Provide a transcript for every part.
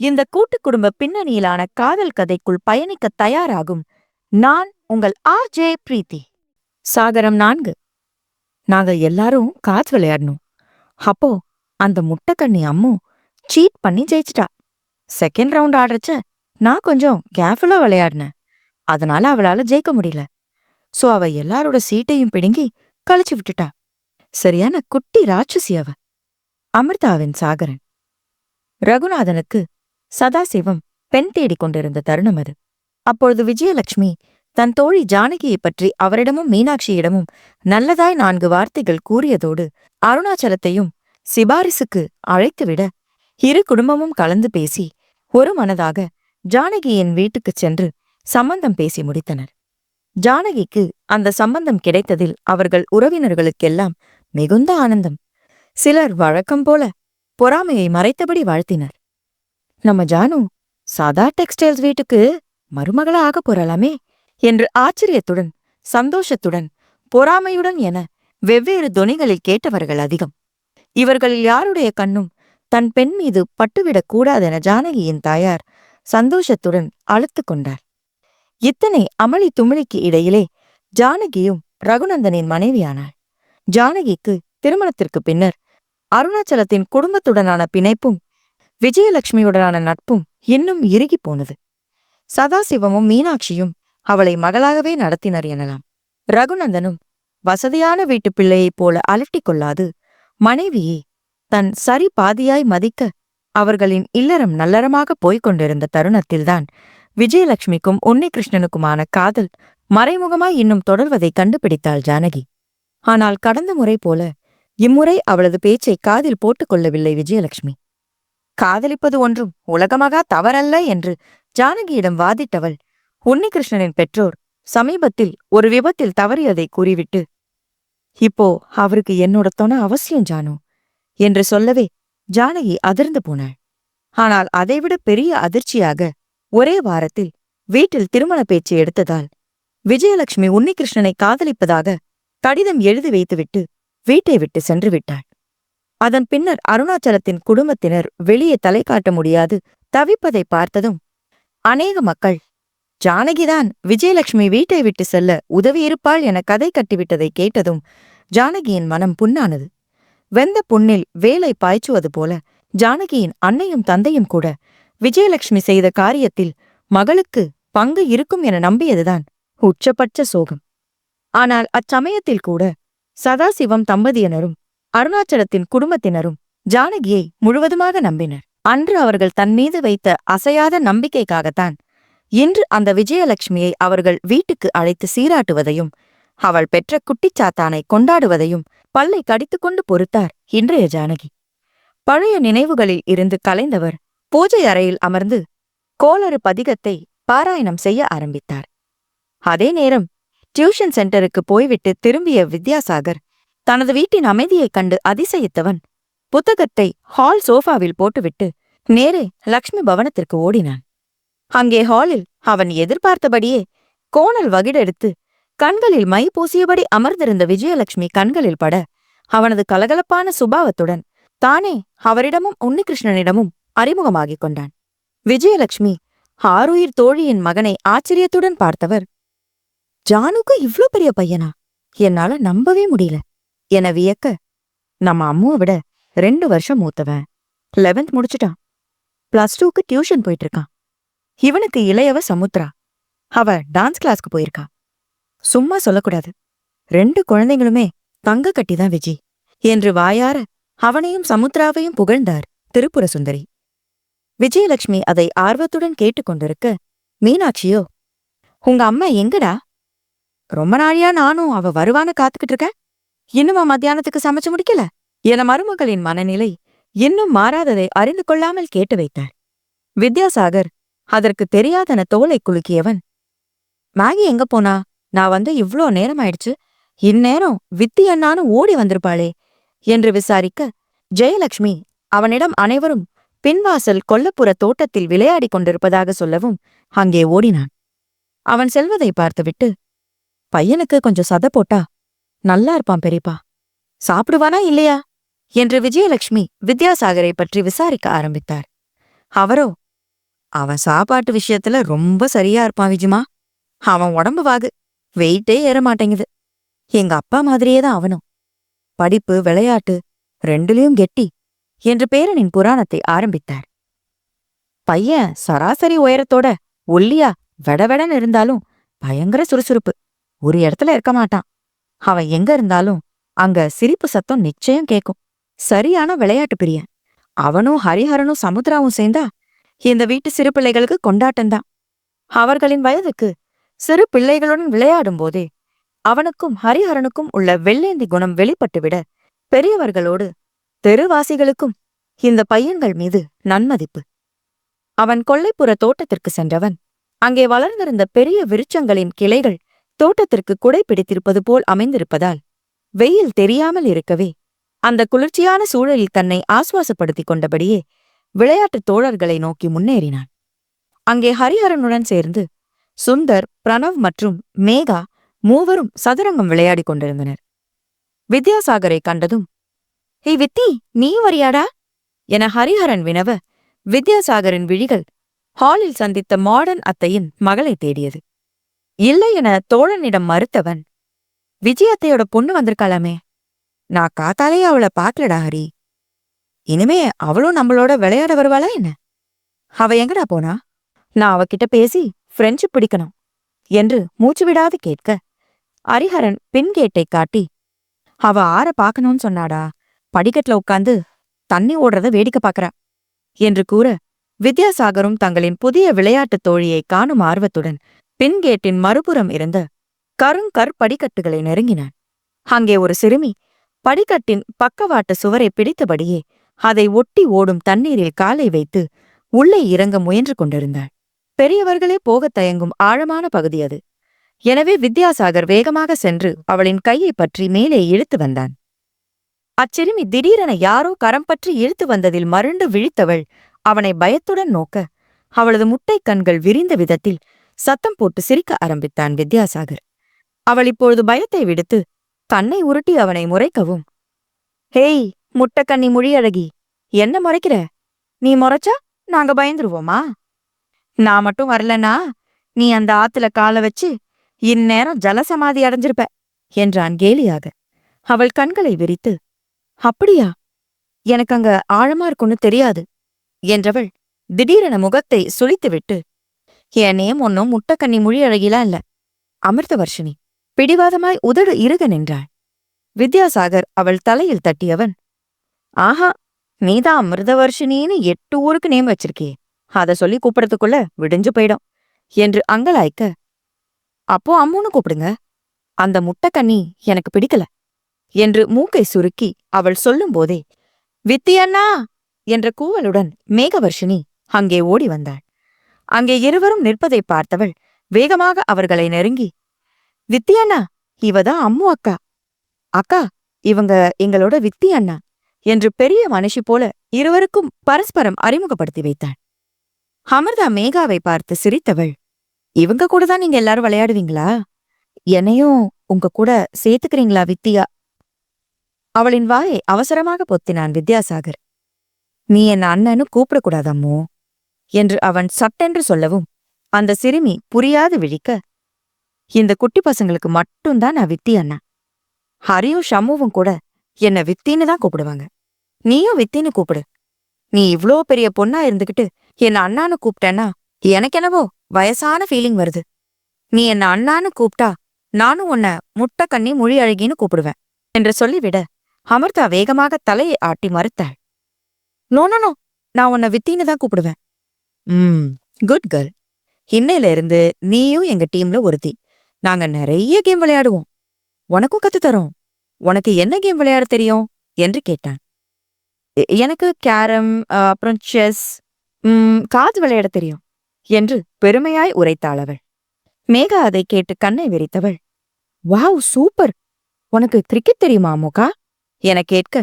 இந்த கூட்டு குடும்ப பின்னணியிலான காதல் கதைக்குள் பயணிக்க தயாராகும். நான் உங்கள் ஆர் ஜே பிரீத்தி. சாகரம் நான்கு. நாங்க எல்லாரும் காசு விளையாடணும். அப்போ அந்த முட்டைக்கண்ணி அம்மு சீட் பண்ணி ஜெயிச்சிட்டா. செகண்ட் ரவுண்ட் ஆடுறச்ச நான் கொஞ்சம் கேர்ஃபுல்லா விளையாடினேன். அதனால அவளால ஜெயிக்க முடியல. சோ அவ எல்லாரோட சீட்டையும் பிடுங்கி கழிச்சு விட்டுட்டா. சரியான குட்டி ராட்சசி அவ. அமிர்தாவின் சாகரன். ரகுநாதனுக்கு சதாசிவம் பெண் தேடிக் கொண்டிருந்த தருணம் அது. அப்பொழுது விஜயலட்சுமி தன் தோழி ஜானகியைப் பற்றி அவரிடமும் மீனாட்சியிடமும் நல்லதாய் நான்கு வார்த்தைகள் கூறியதோடு அருணாச்சலத்தையும் சிபாரிசுக்கு அழைத்துவிட இரு குடும்பமும் கலந்து பேசி ஒரு மனதாக ஜானகியின் வீட்டுக்குச் சென்று சம்பந்தம் பேசி முடித்தனர். ஜானகிக்கு அந்த சம்பந்தம் கிடைத்ததில் அவர்கள் உறவினர்களுக்கெல்லாம் மிகுந்த ஆனந்தம். சிலர் வழக்கம் போல பொறாமையை மறைத்தபடி வாழ்த்தினர். நம்ம ஜானு சாதா டெக்ஸ்டைல்ஸ் வீட்டுக்கு மருமகளா போறலாமே என்று ஆச்சரியத்துடன் சந்தோஷத்துடன் பொறாமையுடன் என வெவ்வேறு துணிகளில் கேட்டவர்கள் அதிகம். இவர்களில் யாருடைய கண்ணும் தன் பெண் மீது பட்டுவிடக் கூடாதென ஜானகியின் தாயார் சந்தோஷத்துடன் அழுத்து கொண்டார் இத்தனை அமளி துமிழிக்கு இடையிலே ஜானகியும் ரகுநந்தனின் மனைவியானாள். ஜானகிக்கு திருமணத்திற்கு பின்னர் அருணாச்சலத்தின் குடும்பத்துடனான பிணைப்பும் விஜயலட்சுமியுடனான நட்பும் இன்னும் இறுகிப் போனது. சதாசிவமும் மீனாட்சியும் அவளை மகளாகவே நடத்தினர் எனலாம். ரகுநந்தனும் வசதியான வீட்டு பிள்ளையைப் போல அலட்டிக் கொள்ளாது மனைவியை தன் சரி பாதியாய் மதிக்க அவர்களின் இல்லறம் நல்லறமாக போய்க் கொண்டிருந்த தருணத்தில்தான் விஜயலட்சுமிக்கும் உன்னிகிருஷ்ணனுக்குமான காதல் மறைமுகமாய் இன்னும் தொடர்வதை கண்டுபிடித்தாள் ஜானகி. ஆனால் கடந்த முறை போல இம்முறை அவளது பேச்சை காதில் போட்டுக் கொள்ளவில்லை விஜயலட்சுமி. காதலிப்பது ஒன்றும் உலகமாக தவறல்ல என்று ஜானகியிடம் வாதிட்டவள். உன்னிகிருஷ்ணனின் பெற்றோர் சமீபத்தில் ஒரு விபத்தில் தவறியதை கூறிவிட்டு இப்போ அவருக்கு என்னோட தொண அவசியம் ஜானு என்று சொல்லவே ஜானகி அதிர்ந்து போனாள். ஆனால் அதைவிட பெரிய அதிர்ச்சியாக ஒரே வாரத்தில் வீட்டில் திருமண பேச்சு எடுத்ததால் விஜயலட்சுமி உன்னிகிருஷ்ணனை காதலிப்பதாக கடிதம் எழுதி வைத்துவிட்டு வீட்டை விட்டு சென்று விட்டாள். அதன் பின்னர் அருணாச்சலத்தின் குடும்பத்தினர் வெளியே தலை காட்ட முடியாது. தவிப்பதை பார்த்ததும் அநேக மக்கள் ஜானகிதான் விஜயலட்சுமி வீட்டை விட்டு செல்ல உதவியிருப்பாள் என கதை கட்டிவிட்டதை கேட்டதும் ஜானகியின் மனம் புண்ணானது. வெந்த புண்ணில் வேலை பாய்ச்சுவது போல ஜானகியின் அன்னையும் தந்தையும் கூட விஜயலட்சுமி செய்த காரியத்தில் மகளுக்கு பங்கு இருக்கும் என நம்பியதுதான் உச்சபட்ச சோகம். ஆனால் அச்சமயத்தில் கூட சதாசிவம் தம்பதியினரும் அருணாச்சலத்தின் குடும்பத்தினரும் ஜானகியை முழுவதுமாக நம்பினர். அன்று அவர்கள் தன் மீது வைத்த அசையாத நம்பிக்கைக்காகத்தான் இன்று அந்த விஜயலட்சுமியை அவர்கள் வீட்டுக்கு அழைத்து சீராட்டுவதையும் அவள் பெற்ற குட்டிச்சாத்தானை கொண்டாடுவதையும் பல்லை கடித்துக்கொண்டு பொறுத்தார் இன்றைய ஜானகி. பழைய நினைவுகளில் இருந்து கலைந்தவர் பூஜை அறையில் அமர்ந்து கோளறு பதிகத்தை பாராயணம் செய்ய ஆரம்பித்தார். அதே நேரம் டியூஷன் சென்டருக்கு போய்விட்டு திரும்பிய வித்யாசாகர் தனது வீட்டின் அமைதியைக் கண்டு அதிசயித்தவன் புத்தகத்தை ஹால் சோஃபாவில் போட்டுவிட்டு நேரே லக்ஷ்மி பவனத்திற்கு ஓடினான். அங்கே ஹாலில் அவன் எதிர்பார்த்தபடியே கோணல் வகிடெடுத்து கண்களில் மை பூசியபடி அமர்ந்திருந்த விஜயலட்சுமி கண்களில் பட அவனது கலகலப்பான சுபாவத்துடன் தானே அவரிடமும் உன்னிகிருஷ்ணனிடமும் அறிமுகமாகிக் கொண்டான். விஜயலட்சுமி ஆருயிர் தோழியின் மகனை ஆச்சரியத்துடன் பார்த்தவர் ஜானுக்கு இவ்ளோ பெரிய பையனா? என்னால நம்பவே முடியல. என வியக்க. நம்ம அம்மாவை விட ரெண்டு வருஷம் மூத்தவன். லெவன்த் முடிச்சுட்டான். பிளஸ் டூக்கு டியூஷன் போயிட்டு இருக்கான் இவனுக்கு இளையவ சமுத்ரா. அவ டான்ஸ் கிளாஸ்க்கு போயிருக்கா. சும்மா சொல்லக்கூடாது. ரெண்டு குழந்தைங்களுமே தங்க கட்டிதான் விஜி. என்று வாயார அவனையும் சமுத்ராவையும் புகழ்ந்தார் திருப்புர சுந்தரி. விஜயலட்சுமி அதை ஆர்வத்துடன் கேட்டுக்கொண்டிருக்க மீனாட்சியோ உங்க அம்மா எங்கடா? ரொம்ப நாளியா நானும் அவ வருவான்னு காத்துக்கிட்டு இருக்கேன். இன்னுமா மத்தியானத்துக்கு சமைச்சு முடிக்கல? என மருமகளின் மனநிலை இன்னும் மாறாததை அறிந்து கொள்ளாமல் கேட்டு வைத்தார் வித்யாசாகர் அதற்கு தெரியாதன தோலை குலுக்கியவன் மேகி எங்க போனா? நான் வந்து இவ்ளோ நேரம் ஆயிடுச்சு இந்நேரம் வித்தி அண்ணானு ஓடி வந்திருப்பாளே என்று விசாரிக்க ஜெயலட்சுமி அவனிடம் அனைவரும் பின்வாசல் கொல்லப்புற தோட்டத்தில் விளையாடிக் கொண்டிருப்பதாக சொல்லவும் அங்கே ஓடினான். அவன் செல்வதை பார்த்துவிட்டு பையனுக்கு கொஞ்சம் சத போட்டா நல்லா இருப்பான் பெரியப்பா. சாப்பிடுவானா இல்லையா? என்று விஜயலட்சுமி வித்யாசாகரை பற்றி விசாரிக்க ஆரம்பித்தார். அவரோ அவன் சாப்பாட்டு விஷயத்துல ரொம்ப சரியா இருப்பான் விஜுமா. அவன் உடம்பு வாகு. வெயிட்டே ஏற மாட்டேங்குது. எங்க அப்பா மாதிரியே தான் அவனும். படிப்பு விளையாட்டு ரெண்டுலயும் கெட்டி என்று பேரனின் புராணத்தை ஆரம்பித்தார். பையன் சராசரி உயரத்தோட ஒல்லியா வெடவெடன்னு இருந்தாலும் பயங்கர சுறுசுறுப்பு. ஒரு இடத்துல இருக்க மாட்டான். அவன் எங்க இருந்தாலும் அங்க சிரிப்பு சத்தம் நிச்சயம் கேக்கும். சரியான விளையாட்டு பிரியன் அவனும் ஹரிஹரனும் சமுத்ராவும் சேர்ந்தா இந்த வீட்டு சிறு பிள்ளைகளுக்கு கொண்டாட்டம்தான் அவர்களின் வயதுக்கு சிறு பிள்ளைகளுடன் விளையாடும் போதே அவனுக்கும் ஹரிஹரனுக்கும் உள்ள வெள்ளேந்தி குணம் வெளிப்பட்டுவிட பெரியவர்களோடு தெருவாசிகளுக்கும் இந்த பையன்கள் மீது நன்மதிப்பு. அவன் கொல்லைப்புற தோட்டத்திற்கு சென்றவன் அங்கே வளர்ந்திருந்த பெரிய விருச்சங்களின் கிளைகள் தோட்டத்திற்கு குடை பிடித்திருப்பது போல் அமைந்திருப்பதால் வெயில் தெரியாமல் இருக்கவே அந்த குளிர்ச்சியான சூழலில் தன்னை ஆசுவாசப்படுத்திக் கொண்டபடியே விளையாட்டுத் தோழர்களை நோக்கி முன்னேறினான் அங்கே ஹரிஹரனுடன் சேர்ந்து சுந்தர் பிரணவ் மற்றும் மேகா மூவரும் சதுரங்கம் விளையாடிக் கொண்டிருந்தனர். வித்யாசாகரை கண்டதும் ஹே வித்தி நீ வரியாடா? என ஹரிஹரன் வினவ வித்யாசாகரின் விழிகள் ஹாலில் சந்தித்த மாடர்ன் அத்தையின் மகளை தேடியது. இல்லை என தோழனிடம் மறுத்தவன் விஜயத்தையோட பொண்ணு வந்திருக்காளாமே. நான் காத்தாலேயே அவளை பாக்கலடா ஹரி. இனிமே அவளும் நம்மளோட விளையாட வருவாளா என்ன? அவ எங்கடா போனா? நான் அவகிட்ட பேசி ஃப்ரெண்ட்ஷிப் பிடிக்கணும் என்று மூச்சு விடாது கேட்க ஹரிஹரன் பின் கேட்டை காட்டி அவ ஆற பாக்கணும்னு சொன்னாடா. படிக்கட்டுல உட்காந்து தண்ணி ஓடுறத வேடிக்கை பார்க்கறா என்று கூற வித்யாசாகரும் தங்களின் புதிய விளையாட்டுத் தோழியை காணும் ஆர்வத்துடன் பின் கேட்டின் மறுபுறம் இருந்த கருங்கற் படிக்கட்டுகளை நெருங்கினான். அங்கே ஒரு சிறுமி படிக்கட்டின் பக்கவாட்டு சுவரை பிடித்தபடியே அதை ஒட்டி ஓடும் தண்ணீரில் காலை வைத்து உள்ளே இறங்க முயன்று கொண்டிருந்தாள். பெரியவர்களே போகத் தயங்கும் ஆழமான பகுதி அது. எனவே வித்யாசாகர் வேகமாக சென்று அவளின் கையை பற்றி மேலே இழுத்து வந்தான். அச்சிறுமி திடீரென யாரோ கரம் பற்றி இழுத்து வந்ததில் மருண்டு விழித்தவள் அவனை பயத்துடன் நோக்க அவளது முட்டைக் கண்கள் விரிந்த விதத்தில் சத்தம் போட்டு சிரிக்க ஆரம்பித்தான் வித்யாசாகர். அவள் இப்பொழுது பயத்தை விடுத்து கண்ணை உருட்டி அவனை முறைக்கவும். ஹேய் முட்டைக்கண்ணி முழியழகி என்ன முறைக்கிற? நீ முறைச்சா நாங்க பயந்துருவோமா? நான் மட்டும் வரலனா நீ அந்த ஆத்துல கால வச்சு இந்நேரம் ஜலசமாதி அடைஞ்சிருப்ப என்றான் கேலியாக. அவள் கண்களை விரித்து அப்படியா? எனக்கு அங்க ஆழமா இருக்கும்னு தெரியாது என்றவள் திடீரென முகத்தை சுழித்துவிட்டு என் நேம் ஒன்னும் முட்டக்கண்ணி மொழி அழகிலாம் இல்ல. அமிர்தவர்ஷினி பிடிவாதமாய் உதடு இறுக நின்றாள். வித்யாசாகர் அவள் தலையில் தட்டியவன் ஆஹா நீதான் அமிர்தவர்ஷினின்னு எட்டு ஊருக்கு நேம் வச்சிருக்கே அத சொல்லி கூப்பிடறதுக்குள்ள விடிஞ்சு போயிடும் என்று அங்கலாய்க்க அப்போ அம்முன்னு கூப்பிடுங்க. அந்த முட்டைக்கண்ணி எனக்கு பிடிக்கல என்று மூக்கை சுருக்கி அவள் சொல்லும்போதே வித்தியண்ணா! என்ற கூவலுடன் மேகவர்ஷினி அங்கே ஓடி வந்தாள். அங்கே இருவரும் நிற்பதை பார்த்தவள் வேகமாக அவர்களை நெருங்கி வித்தியண்ணா இவதான் அம்மு அக்கா. அக்கா இவங்க எங்களோட வித்தி அண்ணா என்று பெரிய மனுஷி போல இருவருக்கும் பரஸ்பரம் அறிமுகப்படுத்தி வைத்தாள். அமிர்தா மேகாவை பார்த்து சிரித்தவள் இவங்க கூட தான் நீங்க எல்லாரும் விளையாடுவீங்களா? என்னையும் உங்க கூட சேர்த்துக்கிறீங்களா வித்தியா? அவளின் வாயை அவசரமாக பொத்தினான் வித்யாசாகர். நீ என் அண்ணன்னு கூப்பிடக்கூடாதம்மோ என்று அவன் சட்டென்று சொல்லவும் அந்த சிறுமி புரியாது விழிக்க. இந்த குட்டி பசங்களுக்கு மட்டும்தான் நான் வித்தி அண்ணா. ஹரியும் ஷம்முவும் கூட என்ன வித்தின்னு தான் கூப்பிடுவாங்க. நீயும் வித்தின்னு கூப்பிடு. நீ இவ்ளோ பெரிய பொண்ணா இருந்துகிட்டு என்ன அண்ணான்னு கூப்பிட்டேன்னா எனக்கு என்னவோ வயசான ஃபீலிங் வருது. நீ என்ன அண்ணான்னு கூப்பிட்டா நானும் உன்னை முட்டை கண்ணி மொழி அழகின்னு கூப்பிடுவேன் என்று சொல்லிவிட அமிர்தா வேகமாக தலையை ஆட்டி மறுத்தாள். நோ நோ நோ நான் உன்னை வித்தின்னு தான் கூப்பிடுவேன். ம். குட் கேர்ள் இன்னையில இருந்து நீயும் எங்க டீம்ல ஒருத்தி. நாங்க நிறைய கேம் விளையாடுவோம். உனக்கும் கத்து தரோம். உனக்கு என்ன கேம் விளையாட தெரியும்? என்று கேட்டான். எனக்கு கேரம் அப்புறம் செஸ் காது விளையாட தெரியும் என்று பெருமையாய் உரைத்தாள் அவள். மேகா அதை கேட்டு கண்ணை விரித்தவள். Wow super! உனக்கு கிரிக்கெட் தெரியுமா மோகா? என கேட்க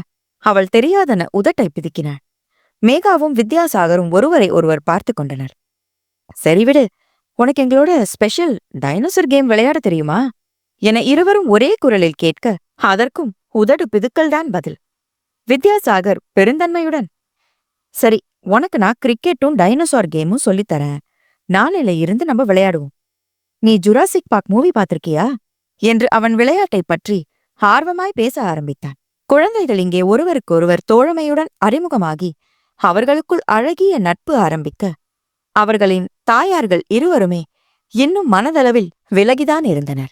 அவள் தெரியாதன உதட்டை பிதுக்கினாள். மேகாவும் வித்யாசாகரும் ஒருவரை ஒருவர் பார்த்து கொண்டனர். சரி விடு உனக்கு எங்களோட ஸ்பெஷல் டைனோசர் கேம் விளையாட தெரியுமா? என இருவரும் ஒரே குரலில் கேட்க அதற்கும் உதடு பிதுக்கல்தான் பதில். வித்யாசாகர் பெருந்தன்மையுடன் சரி உனக்கு நான் கிரிக்கெட்டும் டைனோசார் கேமும் சொல்லித்தரேன். நாளையில இருந்து நம்ம விளையாடுவோம். நீ ஜுராசிக் பார்க் மூவி பார்த்திருக்கியா? என்று அவன் விளையாட்டை பற்றி ஆர்வமாய் பேச ஆரம்பித்தான். குழந்தைகள் இங்கே ஒருவருக்கொருவர் தோழமையுடன் அறிமுகமாகி அவர்களுக்குள் அழகிய நட்பு ஆரம்பிக்க. அவர்களின் தாயார்கள் இருவருமே இன்னும் மனதளவில் விலகிதான் இருந்தனர்.